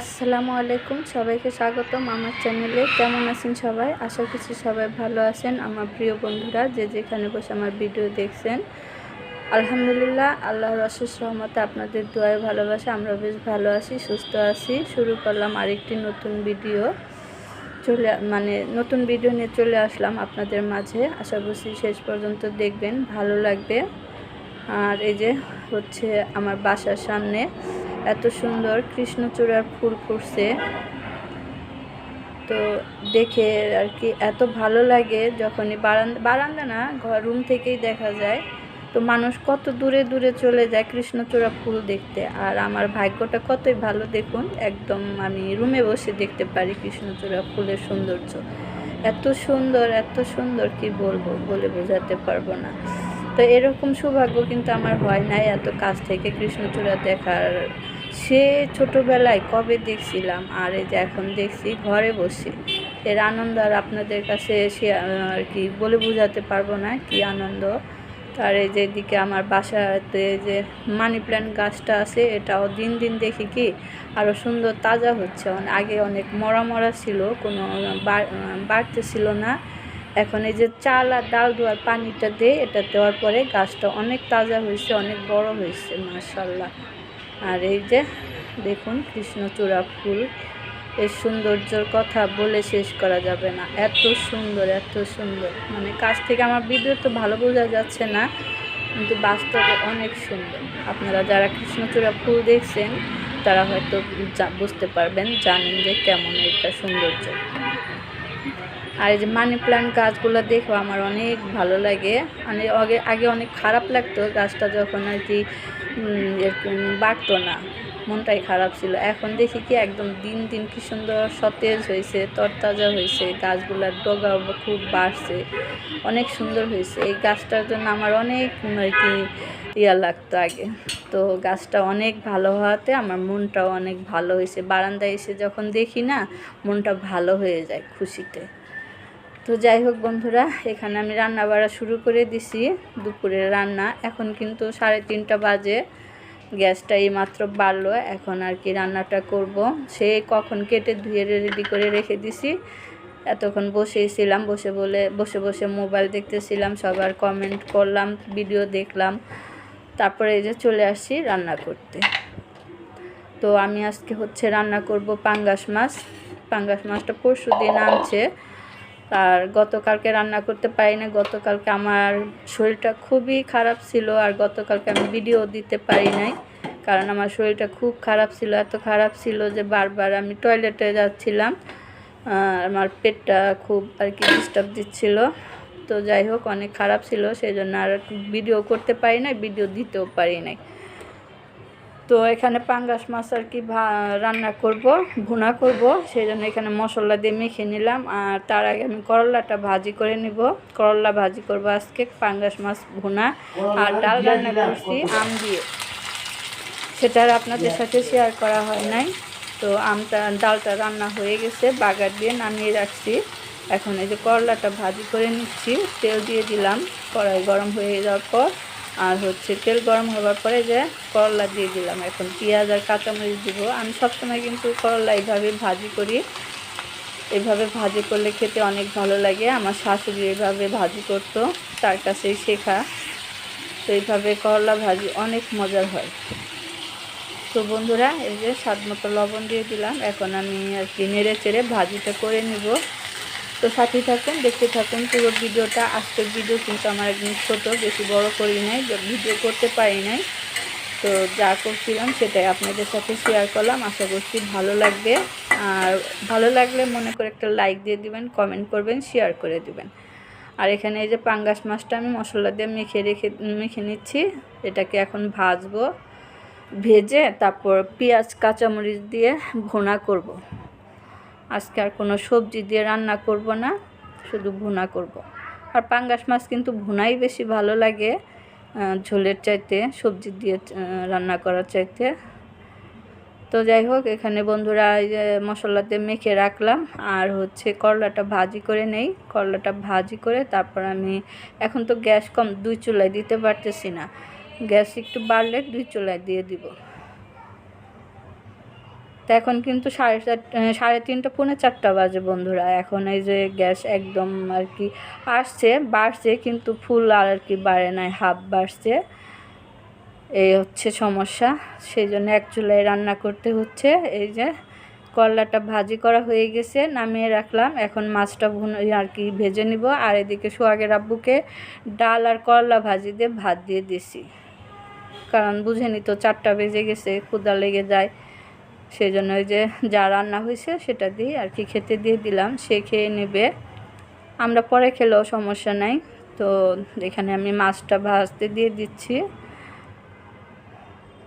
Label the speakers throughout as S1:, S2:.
S1: আসসালামু আলাইকুম, সবাইকে স্বাগতম আমার চ্যানেলে কেমন আছেন সবাই? আশা করছি সবাই ভালো আছেন। আমার প্রিয় বন্ধুরা, যে যেখানে বসে আমার ভিডিও দেখছেন। আলহামদুলিল্লাহ, আল্লাহর অশেষ সহমতে আপনাদের দোয়ায় ভালোবাসে, আমরা বেশ ভালো আছি, সুস্থ আছি। শুরু করলাম আরেকটি নতুন ভিডিও চলে মানে নতুন ভিডিও নিয়ে চলে আসলাম আপনাদের মাঝে। আশা করছি শেষ পর্যন্ত দেখবেন, ভালো লাগবে। আর এই যে হচ্ছে আমার বাসার সামনে। এত সুন্দর কৃষ্ণচূড়ার ফুল ফুটছে। তো দেখে আর কি এত ভালো লাগে যখনই বারান্দা বারান্দা না, ঘর রুম থেকেই দেখা যায়। তো মানুষ কত দূরে দূরে চলে যায় কৃষ্ণচূড়া ফুল দেখতে। আর আমার ভাগ্যটা কতই ভালো দেখুন, একদম আমি রুমে বসে দেখতে পারি কৃষ্ণচূড়া ফুলের সৌন্দর্য। এত সুন্দর এত সুন্দর কি বলব, বলে বোঝাতে পারব না। তো এরকম সৌভাগ্য কিন্তু আমার হয় নাই এত কাছ থেকে কৃষ্ণচূড়া দেখার। সে ছোটোবেলায় কবে দেখছিলাম? আর এই যে এখন দেখছি, ঘরে বসে এর আনন্দ আর আপনাদের কাছে সে আর কি বলে বোঝাতে পারব না, কি আনন্দ। তার এই যে দিকে আমার বাসাতে যে মানি প্ল্যান্ট গাছটা আছে, এটাও দিন দিন দেখি কি আরও সুন্দর, তাজা হচ্ছে। আগে অনেক মরা মরা ছিল, কোনো বাড়তে ছিল না। এখন এই যে চাল আর ডাল ধোয়ার পানিটা দিয়ে এটা দেওয়ার পরে গাছটা অনেক তাজা হয়েছে, অনেক বড় হয়েছে মার্শাল্লাহ আর এই যে দেখুন কৃষ্ণচূড়া ফুল, এর সৌন্দর্যর কথা বলে শেষ করা যাবে না। এত সুন্দর এত সুন্দর। মানে কাছ থেকে আমার ভিডিও তো ভালো বোঝা যাচ্ছে না, কিন্তু বাস্তবে অনেক সুন্দর। আপনারা যারা কৃষ্ণচূড়া ফুল দেখছেন, তারা হয়তো বুঝতে পারবেন, জানেন যে কেমন এটা সৌন্দর্য। আর এই যে মানি প্ল্যান্ট গাছগুলো দেখো আমার অনেক ভালো লাগে। মানে আগে আগে অনেক খারাপ লাগতো গাছটা যখন আর কি এরকম বাড়তো না। মনটাই খারাপ ছিল। এখন দেখি কি একদম দিন দিন কি সুন্দর সতেজ হয়েছে, তরতাজা হয়েছে, গাছগুলার ডগা খুব বাড়ছে, অনেক সুন্দর হয়েছে। এই গাছটার জন্য আমার অনেক আর কি ইয়া লাগতো আগে। তো গাছটা অনেক ভালো হওয়াতে আমার মনটাও অনেক ভালো হয়েছে। বারান্দায় এসে যখন দেখি না, মনটা ভালো হয়ে যায় খুশিতে। তো যাই হোক বন্ধুরা, এখানে আমি রান্না বাড়া শুরু করে দিছি, দুপুরের রান্না। এখন কিন্তু সাড়ে তিনটা বাজে, গ্যাসটা এই মাত্র বাড়লো, এখন আর কি রান্নাটা করব। সে কখন কেটে ধুয়ে রেডি করে রেখে দিছি। এতক্ষণ বসেই ছিলাম, বসে বলে, বসে বসে মোবাইল দেখতেছিলাম, সবার কমেন্ট করলাম ভিডিও দেখলাম। তারপরে এই যে চলে আসছি রান্না করতে। তো আমি আজকে হচ্ছে রান্না করব পাঙ্গাস মাছ। পাঙ্গাস মাছটা পরশু দিন আনছে। আর গতকালকে রান্না করতে পারি না। গতকালকে আমার শরীরটা খুবই খারাপ ছিল আর গতকালকে আমি ভিডিও দিতে পারি নাই। কারণ আমার শরীরটা খুব খারাপ ছিল, এত খারাপ ছিল যে বারবার আমি টয়লেটে যাচ্ছিলাম। আমার পেটটা খুব আর কি ডিস্টার্ব দিচ্ছিল। তো যাই হোক, অনেক খারাপ ছিল সেই জন্য আর ভিডিও করতে পারি নাই ভিডিও দিতেও পারি নাই। তো এখানে পাঙ্গাস মাছ আর কি রান্না করব ভুনা করব সেই জন্য এখানে মশলা দিয়ে মেখে নিলাম। আর তার আগে আমি করলাটা ভাজি করে নিব। করলা ভাজি করব আজকে পাঙ্গাস মাছ ভুনা আর ডাল রান্না করছি আম দিয়ে। সেটা আর আপনাদের সাথে শেয়ার করা হয় নাই। তো আমটা ডালটা রান্না হয়ে গেছে বাগার দিয়ে নামিয়ে রাখছি। এখন এই যে করলাটা ভাজি করে নিচ্ছি তেল দিয়ে দিলাম। কড়াই গরম হয়ে যাওয়ার পর আর হচ্ছে তেল গরম হওয়ার পরে যে করলা দিয়ে দিলাম এখন, পেঁয়াজ আর কাঁচামরিচ দিব। আমি সবসময় কিন্তু করলা এইভাবে ভাজি করি। এভাবে ভাজি করলে খেতে অনেক ভালো লাগে। আমার শাশুড়ি এভাবে ভাজি করতো, তার কাছেই শেখা। তো এইভাবে করলা ভাজি অনেক মজার হয়। তো বন্ধুরা, এই যে স্বাদ মতো লবণ দিয়ে দিলাম। এখন আমি আর কি নেড়ে চেড়ে ভাজিটা করে নিব। তো সাথে থাকুন, দেখতে থাকুন পুরো ভিডিওটা। আজকের ভিডিও কিন্তু আমার একদম ছোটো, বেশি বড় করি নাই ভিডিও করতে পারি নাই। তো যা করছিলাম সেটাই আপনাদের সাথে শেয়ার করলাম। আশা করছি ভালো লাগবে। আর ভালো লাগলে মনে করে একটা লাইক দিয়ে দিবেন কমেন্ট করবেন শেয়ার করে দিবেন। আর এখানে এই যে পাঙ্গাস মাছটা আমি মশলা দিয়ে মেখে রেখে, মেখে নিচ্ছি। এটাকে এখন ভাজবো, ভেজে তারপর পেঁয়াজ, কাঁচামরিচ দিয়ে ভুনা করব। আজকে আর কোনো সবজি দিয়ে রান্না করব না, শুধু ভুনা করব। আর পাঙ্গাস মাছ কিন্তু ভুনাই বেশি ভালো লাগে ঝোলের চাইতে, সবজি দিয়ে রান্না করার চাইতে। তো যাই হোক, এখানে বন্ধুরা মশলাতে মেখে রাখলাম, আর হচ্ছে করলাটা ভাজি করে নেই। করলাটা ভাজি করে তারপর আমি এখন তো গ্যাস কম, দুই চুলায় দিতে পারতেছি না। গ্যাস একটু বাড়লে দুই চুলায় দিয়ে দিব। তো এখন কিন্তু সাড়ে চার সাড়ে তিনটা, পৌনে চারটা বাজে বন্ধুরা। এখন এই যে গ্যাস একদম আর কি আসছে, বাড়ছে, কিন্তু ফুল আর কি বাড়ে নাই হাফ বাড়ছে। এই হচ্ছে সমস্যা। সেই জন্য এক চুলায় রান্না করতে হচ্ছে। এই যে করলাটা ভাজি করা হয়ে গেছে, নামিয়ে রাখলাম। এখন মাছটা ভুন আর কি ভেজে নিব। আর এদিকে সোহাগের আব্বুকে ডাল আর করলা ভাজি দিয়ে ভাত দিয়ে দিছি। কারণ বুঝেনি তো চারটা বেজে গেছে ক্ষুদা লেগে যায়। সেই জন্য ওই যে যা রান্না হয়েছে সেটা দিয়ে আর কি খেতে দিয়ে দিলাম, সে খেয়ে নেবে। আমরা পরে খেলেও সমস্যা নাই। তো এখানে আমি মাছটা ভাজতে দিয়ে দিচ্ছি।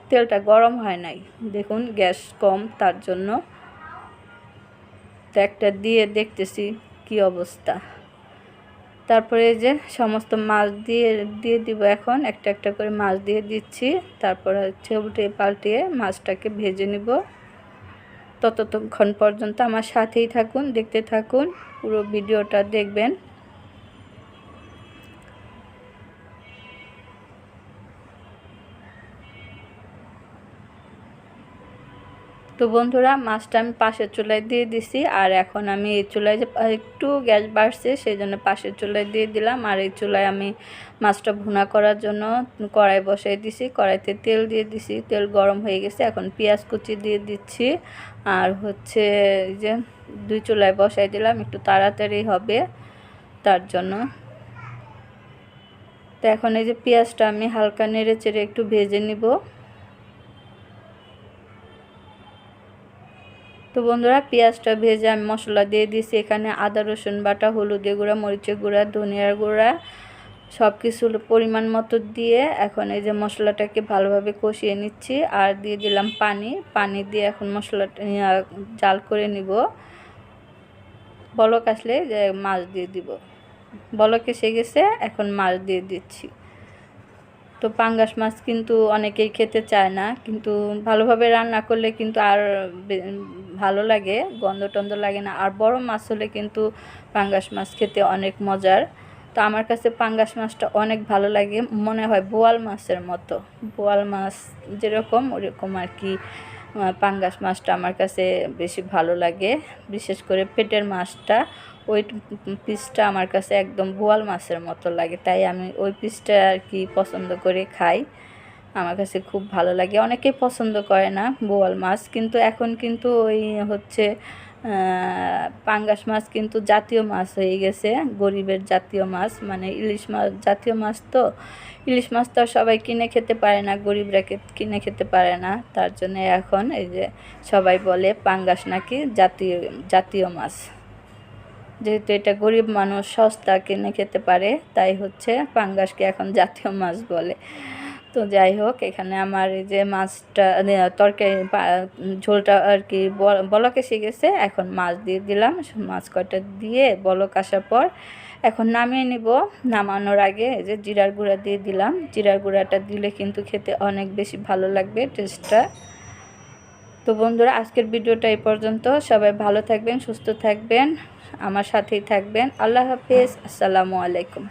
S1: তেলটা গরম হয় নাই। দেখুন, গ্যাস কম, তার জন্য। তো একটা দিয়ে দেখতেছি কি অবস্থা। তারপরে যে সমস্ত মাছ দিয়ে দিয়ে দিব এখন। একটা একটা করে মাছ দিয়ে দিচ্ছি। তারপর হচ্ছে উল্টে পাল্টিয়ে মাছটাকে ভেজে নিব। ততক্ষণ পর্যন্ত আমার সাথেই থাকুন দেখতে থাকুন। পুরো ভিডিওটা দেখবেন। তো বন্ধুরা, মাছটা আমি পাশের চুলায় দিয়ে দিছি, আর এখন আমি এই চুলায় যে একটু গ্যাস বাড়ছে, সেই জন্য পাশের চুলায় দিয়ে দিলাম। আর এই চুলায় আমি মাছটা ভুনা করার জন্য কড়াই বসাই দিছি, কড়াইতে তেল দিয়ে দিছি। তেল গরম হয়ে গেছে, এখন পেঁয়াজ কুচি দিয়ে দিচ্ছি। আর হচ্ছে যে দুই চুলায় বসাই দিলাম, একটু তাড়াতাড়ি হবে তার জন্য। তো এখন এই যে পেঁয়াজটা আমি হালকা নেড়ে চেড়ে একটু ভেজে নিব। তো বন্ধুরা, পেঁয়াজটা ভেজে আমি মশলা দিয়ে দিয়েছি। এখানে আদা, রসুন বাটা, হলুদের গুঁড়া, মরিচের গুঁড়া, ধনিয়ার গুঁড়া সব কিছু পরিমাণ মতো দিয়ে এখন এই যে মশলাটাকে ভালোভাবে কষিয়ে নিচ্ছি। আর দিয়ে দিলাম পানি। পানি দিয়ে এখন মশলাটা জাল করে নিব। বলক আসলে যে মাছ দিয়ে দিব। বলক এসে গেছে, এখন মাছ দিয়ে দিচ্ছি। তো পাঙ্গাস মাছ কিন্তু অনেকেই খেতে চায় না, কিন্তু ভালোভাবে রান্না করলে কিন্তু আর ভালো লাগে, গন্ধ টন্ধ লাগে না। আর বড় মাছ হলে কিন্তু পাঙ্গাস মাছ খেতে অনেক মজার। তো আমার কাছে পাঙ্গাস মাছটা অনেক ভালো লাগে, মনে হয় বোয়াল মাছের মতো। বোয়াল মাছ যেরকম, ওরকম আর কি পাঙ্গাস মাছটা আমার কাছে বেশি ভালো লাগে। বিশেষ করে পেটের মাছটা ওই পিসটা আমার কাছে একদম বোয়াল মাছের মতো লাগে, তাই আমি ওই পিসটা আর কি পছন্দ করে খাই। আমার কাছে খুব ভালো লাগে। অনেকেই পছন্দ করে না বোয়াল মাছ, কিন্তু এখন কিন্তু ওই হচ্ছে পাঙ্গাস মাছ কিন্তু জাতীয় মাছ হয়ে গেছে, গরিবের জাতীয় মাছ মানে ইলিশ মাছ জাতীয় মাছ তো। ইলিশ মাছ তো সবাই কিনে খেতে পারে না, গরিবরা কিনে খেতে পারে না। তার জন্য এখন এই যে সবাই বলে পাঙ্গাস নাকি জাতীয় জাতীয় মাছ। যেহেতু এটা গরিব মানুষ, সস্তা কিনে খেতে পারে, তাই হচ্ছে পাঙ্গাসকে এখন জাতীয় মাছ বলে। তো যাই হোক, এখানে আমার এই যে মাছটা তরকারি ঝোলটা আর কি বলক গেছে এখন মাছ দিয়ে দিলাম, মাছ কয়টা দিয়ে বলক আসার পর এখন নামিয়ে নিব। নামানোর আগে এই যে জিরার গুঁড়া দিয়ে দিলাম। জিরার গুঁড়াটা দিলে কিন্তু খেতে অনেক বেশি ভালো লাগবে, টেস্টটা। তো বন্ধুরা, আজকের ভিডিওটা এই পর্যন্ত। সবাই ভালো থাকবেন, সুস্থ থাকবেন। আমার সাথেই থাকবেন। আল্লাহ হাফিজ। আসসালামু আলাইকুম।